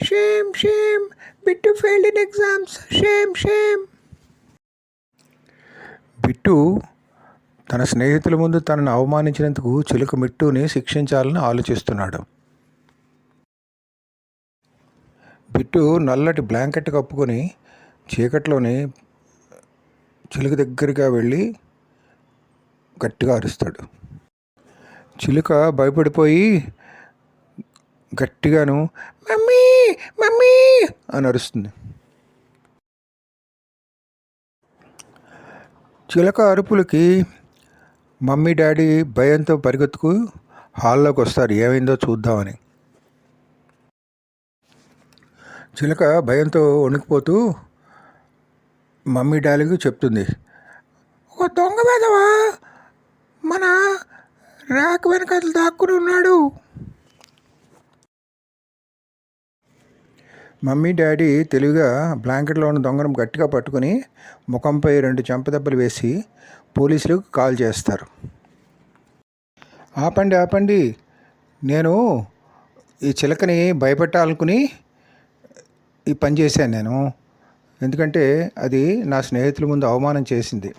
Shame shame Bittu failed in exams shame shame Bittu తన స్నేహితుల ముందు తనను అవమానించినందుకు చిలుక మిట్టుని శిక్షించాలని ఆలోచిస్తున్నాడు. బిట్టు నల్లటి బ్లాంకెట్ కప్పుకొని చీకట్లోని చిలుక దగ్గరగా వెళ్ళి గట్టిగా అరుస్తాడు. చిలుక భయపడిపోయి గట్టిగాను మమ్మ మమ్మీ! అని అరుస్తుంది. చిలక అరుపులకి మమ్మీ డాడీ భయంతో పరిగెత్తుకు హాల్లోకి వస్తారు. ఏమైందో చూద్దామని. చిలక భయంతో వణికిపోతూ మమ్మీ డాడీకి చెప్తుంది. ఓ దొంగ వేదవా మన ర్యాక్ వెనకాల దాక్కుని ఉన్నాడు. మమ్మీ డాడీ తెలివిగా బ్లాంకెట్లో ఉన్న దొంగను గట్టిగా పట్టుకుని ముఖంపై రెండు చెంపదెబ్బలు వేసి పోలీసులకు కాల్ చేస్తారు. ఆపండి ఆపండి. నేను ఈ చిలకని భయపెట్టాలనుకుని ఈ పని చేశాను నేను. ఎందుకంటే అది నా స్నేహితుల ముందు అవమానం చేసింది.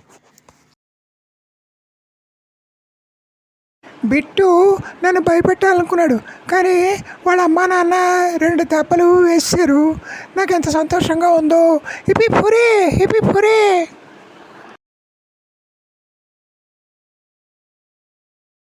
బిట్టు నన్ను భయపెట్టాలనుకున్నాడు. కానీ వాళ్ళ అమ్మా నాన్న రెండు దెబ్బలు వేసారు నాకు ఎంత సంతోషంగా ఉందో. హిపీ పురే హిపీ పురే.